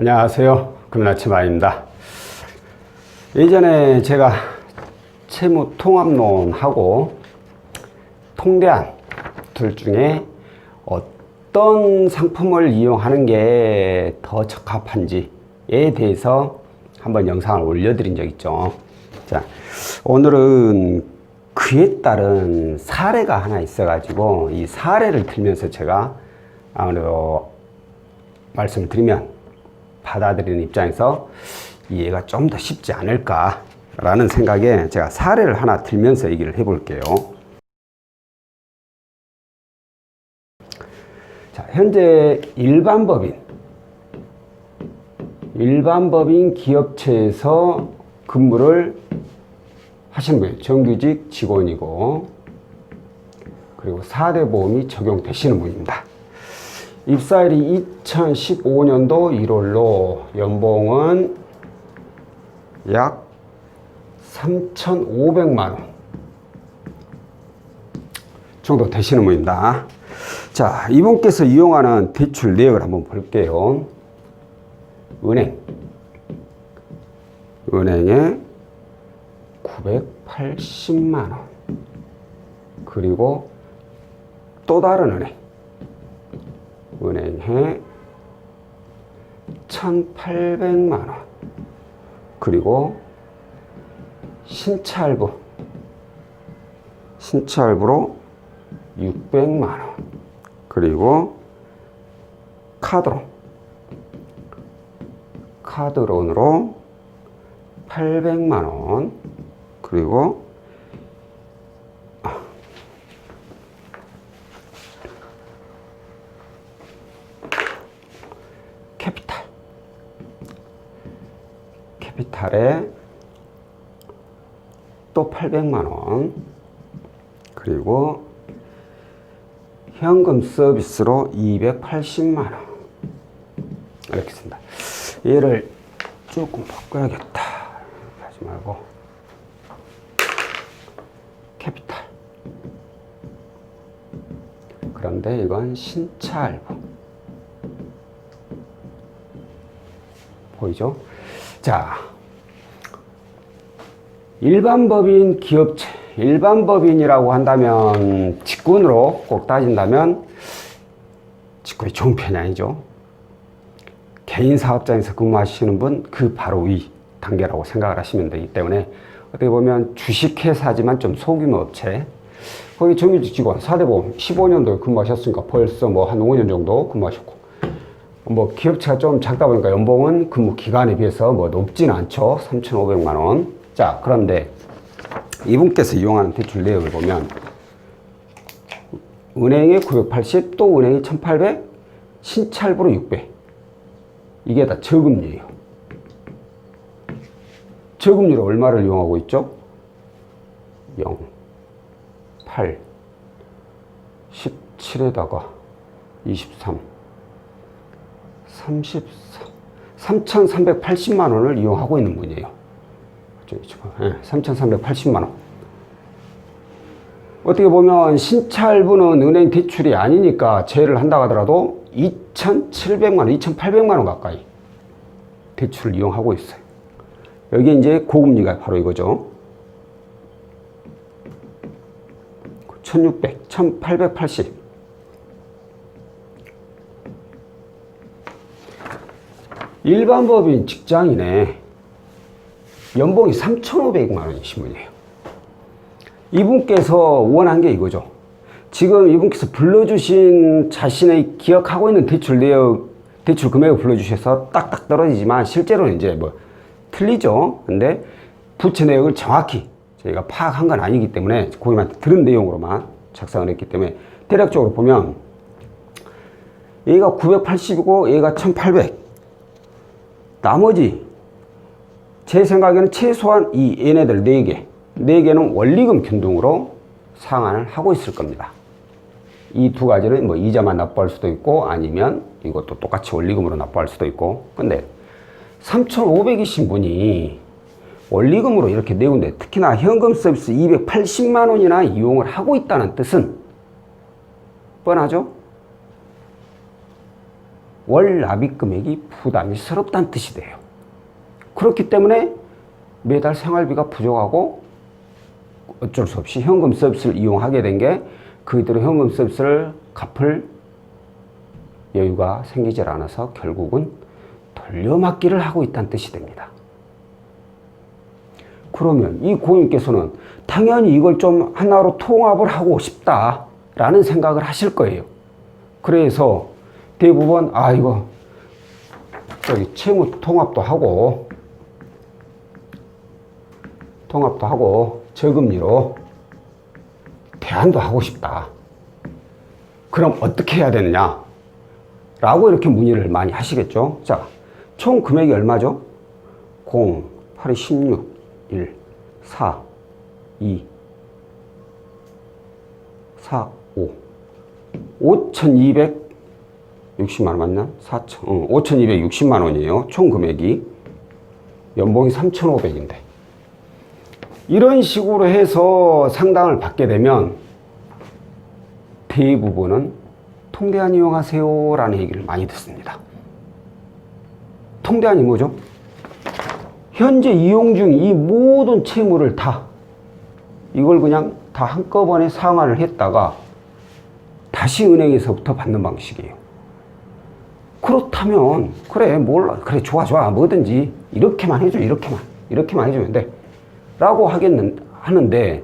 안녕하세요. 금나치마입니다. 예전에 제가 채무 통합론하고 통대안 둘 중에 어떤 상품을 이용하는 게 더 적합한지에 대해서 한번 영상을 올려드린 적 있죠. 자, 오늘은 그에 따른 사례가 하나 있어가지고 이 사례를 들면서 제가 아무래도 말씀을 드리면 받아들이는 입장에서 이해가 좀 더 쉽지 않을까라는 생각에 제가 사례를 하나 들면서 얘기를 해볼게요. 자, 현재 일반 법인, 일반 법인 기업체에서 근무를 하시는 분이에요. 정규직 직원이고, 그리고 4대 보험이 적용되시는 분입니다. 입사일이 2015년도 1월로 연봉은 약 3,500만 원 정도 되시는 분입니다. 자, 이분께서 이용하는 대출 내역을 한번 볼게요. 은행. 은행에 980만 원. 그리고 또 다른 은행. 은행에 1,800만 원. 그리고 신찰부. 신찰부로 600만 원. 그리고 카드론. 카드론으로 800만 원. 그리고 캐피탈. 캐피탈에 또 800만 원. 그리고 현금 서비스로 280만 원. 이렇게 씁니다. 얘를 조금 바꿔야겠다. 하지 말고. 캐피탈. 그런데 이건 신차 알부. 보이죠? 자, 일반 법인 기업체, 일반 법인이라고 한다면 직군으로 꼭 따진다면 직군이 좋은 편이 아니죠. 개인 사업장에서 근무하시는 분 그 바로 위 단계라고 생각을 하시면 되기 때문에 어떻게 보면 주식회사지만 좀 소규모 업체 거기 정규직 직원 4대보험 15년도에 근무하셨으니까 벌써 뭐 한 5년 정도 근무하셨고 뭐 기업체가 좀 작다 보니까 연봉은 근무 기간에 비해서 뭐 높지는 않죠. 3,500만 원. 자, 그런데 이분께서 이용하는 대출 내역을 보면 은행에 980, 또 은행이 1,800, 신찰부로 600. 이게 다 저금리예요. 저금리로 얼마를 이용하고 있죠? 0, 8, 17에다가 23. 34, 3,380만 원을 이용하고 있는 분이에요. 네, 3,380만 원. 어떻게 보면 신찰부는 은행 대출이 아니니까 제외를 한다고 하더라도 2,700만 원, 2,800만 원 가까이 대출을 이용하고 있어요. 여기 이제 고금리가 바로 이거죠. 1,600, 1,880. 일반 법인 직장인에 연봉이 3,500만 원이신 분이에요. 이분께서 원한 게 이거죠. 지금 이분께서 불러주신 자신의 기억하고 있는 대출 내역, 대출 금액을 불러주셔서 딱딱 떨어지지만 실제로는 이제 뭐 틀리죠. 근데 부채 내역을 정확히 저희가 파악한 건 아니기 때문에 고객님한테 들은 내용으로만 작성을 했기 때문에 대략적으로 보면 얘가 980이고 얘가 1800. 나머지 제 생각에는 최소한 이 얘네들 4개, 4개는 원리금 균등으로 상환을 하고 있을 겁니다. 이 두 가지는 뭐 이자만 납부할 수도 있고 아니면 이것도 똑같이 원리금으로 납부할 수도 있고 근데 3,500이신 분이 원리금으로 이렇게 내고 있는데 특히나 현금 서비스 280만 원이나 이용을 하고 있다는 뜻은 뻔하죠? 월 납입 금액이 부담스럽다는 뜻이 돼요. 그렇기 때문에 매달 생활비가 부족하고 어쩔 수 없이 현금 서비스를 이용하게 된 게 그대로 현금 서비스를 갚을 여유가 생기질 않아서 결국은 돌려막기를 하고 있다는 뜻이 됩니다. 그러면 이 고객님께서는 당연히 이걸 좀 하나로 통합을 하고 싶다라는 생각을 하실 거예요. 그래서 대부분 아 이거 저기 채무 통합도 하고 통합도 하고 저금리로 대안도 하고 싶다. 그럼 어떻게 해야 되느냐? 라고 이렇게 문의를 많이 하시겠죠. 자, 총 금액이 얼마죠? 0, 8, 16, 1, 4, 2, 4, 5. 5,260만 원 맞나? 4천, 어, 5,260만 원이에요. 총 금액이. 연봉이 3,500인데. 이런 식으로 해서 상담을 받게 되면 대부분은 통대안 이용하세요 라는 얘기를 많이 듣습니다. 통대안이 뭐죠? 현재 이용 중 이 모든 채무를 다 이걸 그냥 다 한꺼번에 상환을 했다가 다시 은행에서부터 받는 방식이에요. 그렇다면 그래 몰라 그래 좋아 좋아 뭐든지 이렇게만 해줘 이렇게만 이렇게만 해주면 돼 라고 하겠는 하는데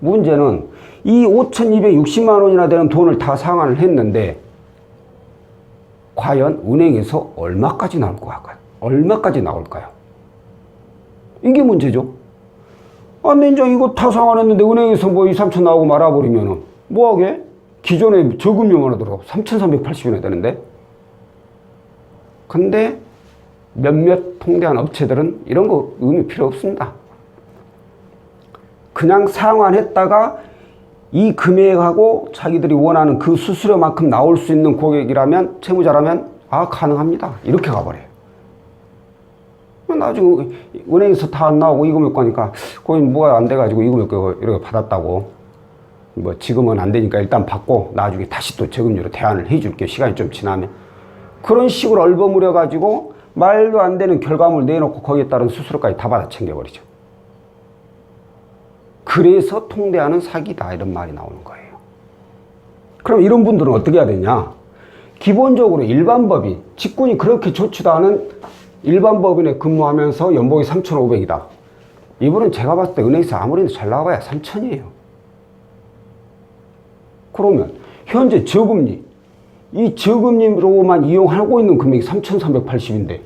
문제는 이 5,260만 원이나 되는 돈을 다 상환을 했는데 과연 은행에서 얼마까지 나올 거야? 얼마까지 나올까요? 이게 문제죠. 아, 내장 이거 다 상환했는데 은행에서 뭐 2, 3천 나오고 말아버리면은 뭐하게? 기존에 저금융 하나 들어가 3,380원이 되는데 근데 몇몇 통대한 업체들은 이런 거 의미 필요 없습니다. 그냥 상환했다가 이 금액하고 자기들이 원하는 그 수수료만큼 나올 수 있는 고객이라면 채무자라면 아 가능합니다. 이렇게 가버려요. 나중에 은행에서 다 안 나오고 이거 몇 거니까 거기 뭐가 안 돼가지고 이거 몇 거 이렇게 받았다고. 뭐 지금은 안 되니까 일단 받고 나중에 다시 또 저금리로 대안을 해줄게 시간이 좀 지나면. 그런 식으로 얼버무려 가지고 말도 안 되는 결과물 내놓고 거기에 따른 수수료까지 다 받아 챙겨버리죠 그래서 통대하는 사기다 이런 말이 나오는 거예요. 그럼 이런 분들은 어떻게 해야 되냐? 기본적으로 일반 법인, 직군이 그렇게 좋지도 않은 일반 법인에 근무하면서 연봉이 3,500이다. 이분은 제가 봤을 때 은행에서 아무리 잘 나와야 3,000이에요. 그러면 현재 저금리, 이 저금리로만 이용하고 있는 금액이 3,380인데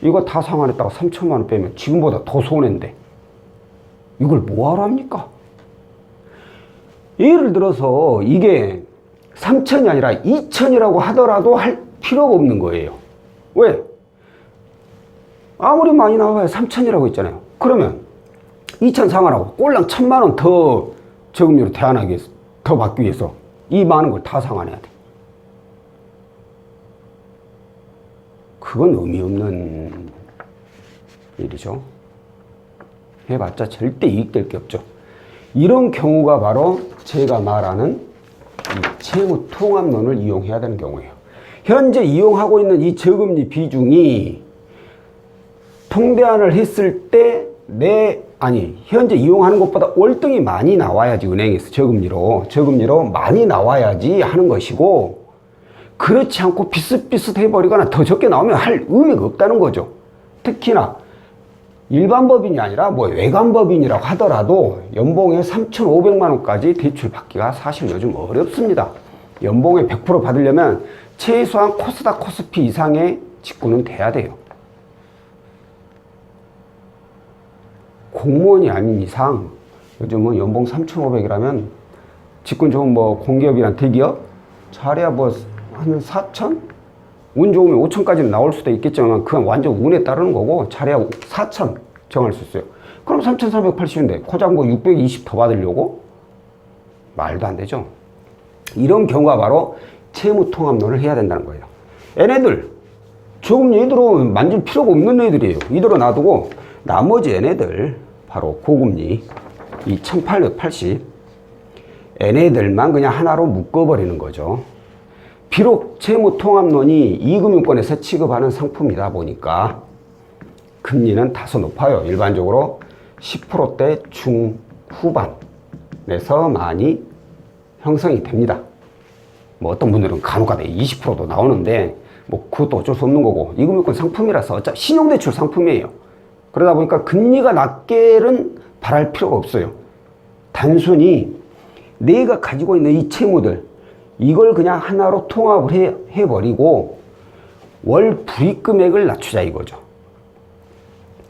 이거 다 상환했다가 3천만 원 빼면 지금보다 더 손해인데 이걸 뭐하러 합니까? 예를 들어서 이게 3천이 아니라 2천이라고 하더라도 할 필요가 없는 거예요. 왜? 아무리 많이 나와야 3천이라고 있잖아요. 그러면 2천 상환하고 꼴랑 천만 원 더 저금리로 대안하기 위해서, 더 받기 위해서 이 많은 걸 다 상환해야 돼. 그건 의미 없는 일이죠. 해봤자 절대 이익될 게 없죠. 이런 경우가 바로 제가 말하는 이 채무 통합론을 이용해야 되는 경우예요. 현재 이용하고 있는 이 저금리 비중이 통대안을 했을 때 내 아니 현재 이용하는 것보다 월등히 많이 나와야지 은행에서 저금리로 저금리로 많이 나와야지 하는 것이고 그렇지 않고 비슷비슷해 버리거나 더 적게 나오면 할 의미가 없다는 거죠. 특히나 일반 법인이 아니라 뭐 외관 법인이라고 하더라도 연봉에 3,500만 원까지 대출 받기가 사실 요즘 어렵습니다. 연봉에 100% 받으려면 최소한 코스닥 코스피 이상의 직구는 돼야 돼요. 공무원이 아닌 이상 요즘은 연봉 3,500이라면 직군 좋은 뭐 공기업이나 대기업 잘해야 뭐 한 4천? 운 좋으면 5천까지는 나올 수도 있겠지만 그건 완전 운에 따르는 거고 잘해야 4천 정할 수 있어요. 그럼 3,380인데 고작 뭐620 더 받으려고? 말도 안 되죠. 이런 경우가 바로 채무통합론을 해야 된다는 거예요. 얘네들 조금 얘들은 만질 필요가 없는 애들이에요. 이대로 놔두고 나머지 얘네들 바로 고금리 이 1880 얘네들만 그냥 하나로 묶어버리는 거죠. 비록 채무통합론이 이금융권에서 취급하는 상품이다 보니까 금리는 다소 높아요. 일반적으로 10%대 중후반에서 많이 형성이 됩니다. 뭐 어떤 분들은 간혹가다 20%도 나오는데 뭐 그것도 어쩔 수 없는 거고 이금융권 상품이라서 어차피 신용대출 상품이에요. 그러다 보니까 금리가 낮게는 바랄 필요가 없어요. 단순히 내가 가지고 있는 이 채무들 이걸 그냥 하나로 통합을 해, 해버리고 월 불이익 금액을 낮추자 이거죠.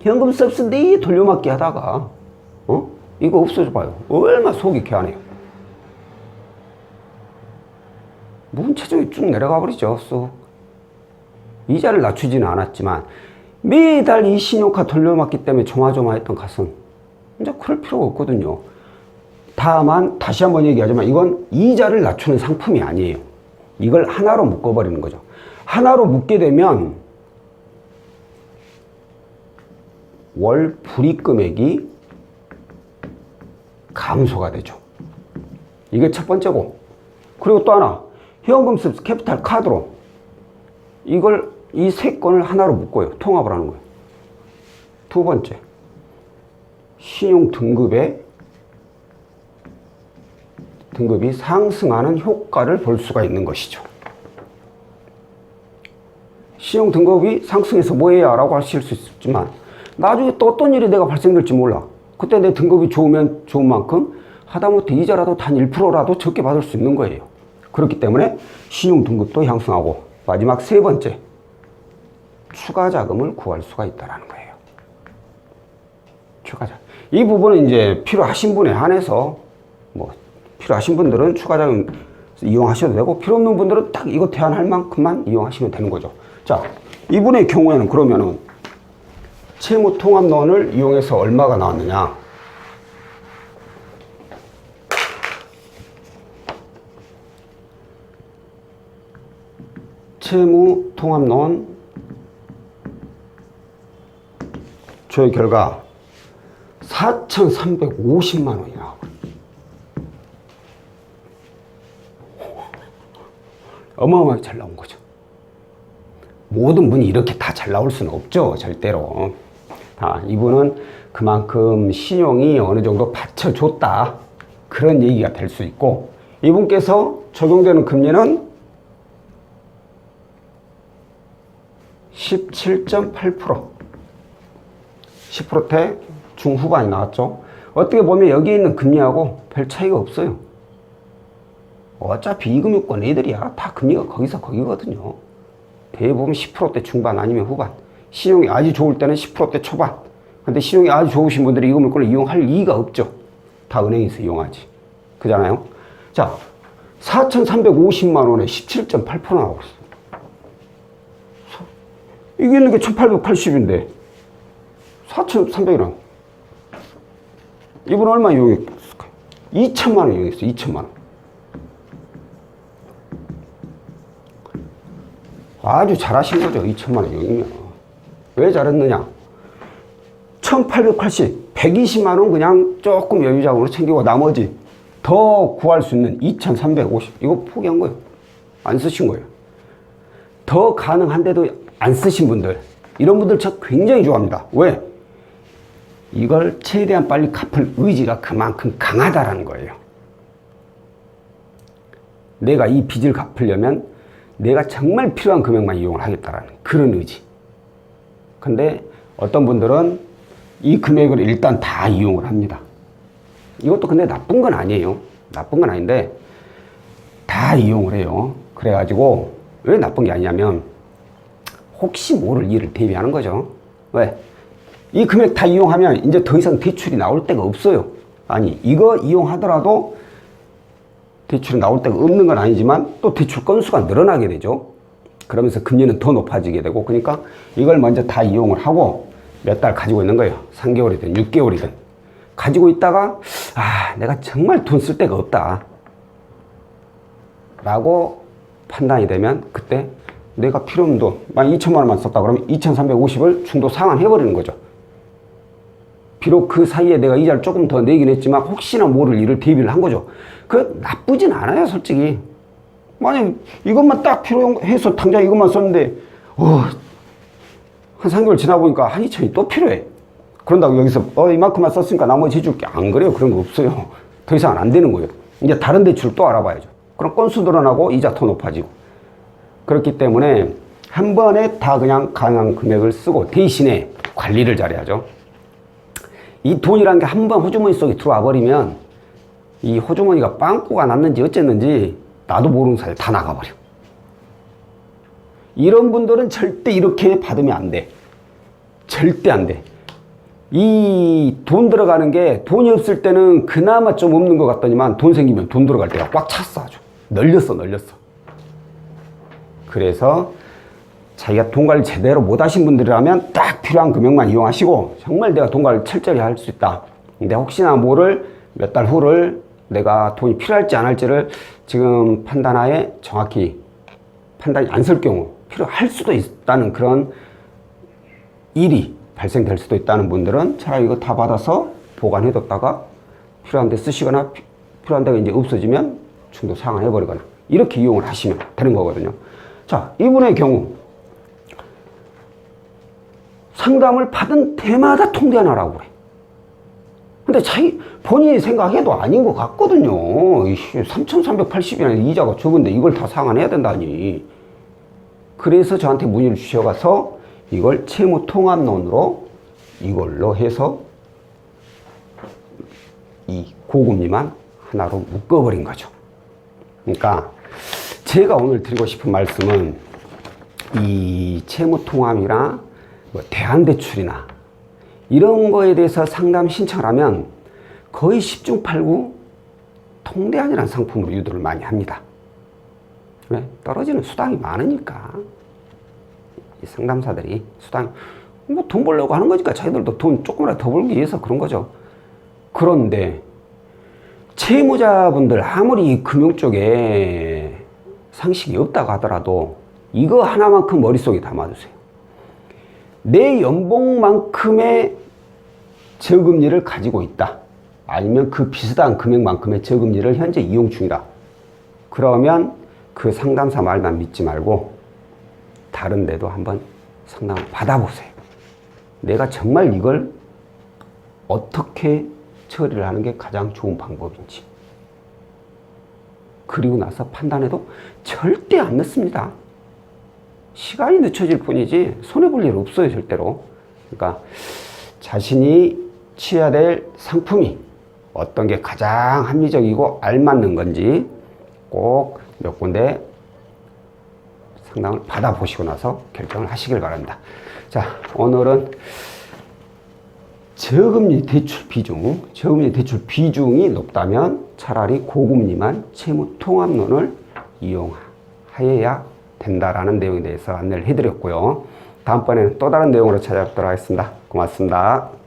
현금 서비스인데 돌려막기 하다가 어? 이거 없어져 봐요. 얼마 속이 개하네요. 무슨 체중이 쭉 내려가 버리죠. 쑥. 이자를 낮추지는 않았지만 매달 이 신용카 돌려막기 때문에 조마조마했던 값은 이제 그럴 필요가 없거든요. 다만 다시 한번 얘기하지만 이건 이자를 낮추는 상품이 아니에요. 이걸 하나로 묶어버리는 거죠. 하나로 묶게 되면 월 불이익 금액이 감소가 되죠. 이게 첫 번째고. 그리고 또 하나, 현금 서비스 캐피탈 카드로 이걸 이 세 건을 하나로 묶어요. 통합을 하는 거예요. 두 번째, 신용 등급의 등급이 상승하는 효과를 볼 수가 있는 것이죠. 신용 등급이 상승해서 뭐해야 라고 하실 수 있지만 나중에 또 어떤 일이 내가 발생될지 몰라. 그때 내 등급이 좋으면 좋은 만큼 하다못해 이자라도 단 1%라도 적게 받을 수 있는 거예요. 그렇기 때문에 신용 등급도 향상하고 마지막 세 번째 추가 자금을 구할 수가 있다라는 거예요. 추가 자금. 이 부분은 이제 필요하신 분에 한해서 뭐 필요하신 분들은 추가 자금 이용하셔도 되고 필요 없는 분들은 딱 이거 대안할 만큼만 이용하시면 되는 거죠. 자, 이분의 경우에는 그러면은 채무 통합론을 이용해서 얼마가 나왔느냐? 채무 통합론 조회 결과 4,350만 원이 나와요. 어마어마하게 잘 나온 거죠. 모든 분이 이렇게 다 잘 나올 수는 없죠, 절대로. 아, 이분은 그만큼 신용이 어느 정도 받쳐줬다. 그런 얘기가 될 수 있고, 이분께서 적용되는 금리는 17.8%. 10%대 중후반이 나왔죠. 어떻게 보면 여기 있는 금리하고 별 차이가 없어요. 어차피 이금융권 애들이야. 다 금리가 거기서 거기거든요. 대부분 10%대 중반 아니면 후반. 신용이 아주 좋을 때는 10%대 초반. 근데 신용이 아주 좋으신 분들이 이금융권을 이용할 이유가 없죠. 다 은행에서 이용하지. 그잖아요. 자, 4,350만 원에 17.8% 나오고 있어. 이게 있는 게 1,880인데 4,300이랑 이분 얼마 이용했을까? 2천만 원 이용했어. 2천만 원. 아주 잘하신 거죠. 2천만 원 이용이면. 왜 잘했느냐? 1880, 120만 원 그냥 조금 여유 자금으로 챙기고 나머지 더 구할 수 있는 2350. 이거 포기한 거예요. 안 쓰신 거예요. 더 가능한데도 안 쓰신 분들. 이런 분들 저 굉장히 좋아합니다. 왜? 이걸 최대한 빨리 갚을 의지가 그만큼 강하다라는 거예요. 내가 이 빚을 갚으려면 내가 정말 필요한 금액만 이용을 하겠다라는 그런 의지. 근데 어떤 분들은 이 금액을 일단 다 이용을 합니다. 이것도 근데 나쁜 건 아니에요. 나쁜 건 아닌데 다 이용을 해요. 그래가지고 왜 나쁜 게 아니냐면 혹시 모를 일을 대비하는 거죠. 왜? 이 금액 다 이용하면 이제 더 이상 대출이 나올 데가 없어요. 아니, 이거 이용하더라도 대출이 나올 데가 없는 건 아니지만 또 대출 건수가 늘어나게 되죠. 그러면서 금리는 더 높아지게 되고 그러니까 이걸 먼저 다 이용을 하고 몇 달 가지고 있는 거예요. 3개월이든 6개월이든. 가지고 있다가 아, 내가 정말 돈 쓸 데가 없다. 라고 판단이 되면 그때 내가 필요 없는 돈, 만약 2천만 원만 썼다 그러면 2,350을 중도 상환해버리는 거죠. 비록 그 사이에 내가 이자를 조금 더 내긴 했지만 혹시나 모를 일을 대비를 한 거죠. 그 나쁘진 않아요, 솔직히. 만약 이것만 딱 필요해서 당장 이것만 썼는데, 어, 한 3개월 지나 보니까 한 2천이 또 필요해. 그런다고 여기서 어, 이만큼만 썼으니까 나머지 해줄게. 안 그래요. 그런 거 없어요. 더 이상은 안 되는 거예요. 이제 다른 대출을 또 알아봐야죠. 그럼 건수 늘어나고 이자 더 높아지고. 그렇기 때문에 한 번에 다 그냥 가능한 금액을 쓰고 대신에 관리를 잘해야죠. 이 돈이란 게한 번 호주머니 속에 들어와 버리면 이 호주머니가 빵꾸가 났는지 어쨌는지 나도 모르는 사이에 다 나가버려. 이런 분들은 절대 이렇게 받으면 안 돼. 절대 안 돼. 이 돈 들어가는 게 돈이 없을 때는 그나마 좀 없는 것 같더니만 돈 생기면 돈 들어갈 때가 꽉 찼어 아주. 널렸어 널렸어. 그래서 자기가 돈 관리 제대로 못 하신 분들이라면 딱 필요한 금액만 이용하시고 정말 내가 돈 관리 철저히 할 수 있다. 근데 혹시나 모를 몇 달 후를 내가 돈이 필요할지 안 할지를 지금 판단하에 정확히 판단이 안 설 경우 필요할 수도 있다는 그런 일이 발생될 수도 있다는 분들은 차라리 이거 다 받아서 보관해뒀다가 필요한 데 쓰시거나 피- 필요한 데가 이제 없어지면 중도 상환해버리거나 이렇게 이용을 하시면 되는 거거든요. 자, 이분의 경우 상담을 받은 때마다 통대하나라고 그래. 근데 자기 본인이 생각해도 아닌 것 같거든요. 3,380이라는 이자가 적은데 이걸 다 상환해야 된다니. 그래서 저한테 문의를 주셔가서 이걸 채무 통합론으로 이걸로 해서 이 고금리만 하나로 묶어버린 거죠. 그러니까 제가 오늘 드리고 싶은 말씀은 이 채무 통합이나 뭐 대안대출이나 이런 거에 대해서 상담 신청을 하면 거의 10중 8구 통대안이라는 상품으로 유도를 많이 합니다. 왜? 떨어지는 수당이 많으니까. 이 상담사들이 수당, 뭐 돈 벌려고 하는 거니까 자기들도 돈 조금이라도 더 벌기 위해서 그런 거죠. 그런데 채무자분들 아무리 이 금융 쪽에 상식이 없다고 하더라도 이거 하나만큼 머릿속에 담아두세요. 내 연봉만큼의 저금리를 가지고 있다. 아니면 그 비슷한 금액만큼의 저금리를 현재 이용 중이다. 그러면 그 상담사 말만 믿지 말고 다른 데도 한번 상담을 받아보세요. 내가 정말 이걸 어떻게 처리를 하는 게 가장 좋은 방법인지. 그리고 나서 판단해도 절대 안 늦습니다. 시간이 늦춰질 뿐이지 손해볼 일 없어요, 절대로. 그러니까 자신이 취해야 될 상품이 어떤 게 가장 합리적이고 알맞는 건지 꼭 몇 군데 상담을 받아보시고 나서 결정을 하시길 바랍니다. 자, 오늘은 저금리 대출 비중, 저금리 대출 비중이 높다면 차라리 고금리만 채무 통합론을 이용하여야 된다라는 내용에 대해서 안내를 해드렸고요. 다음번에는 또 다른 내용으로 찾아뵙도록 하겠습니다. 고맙습니다.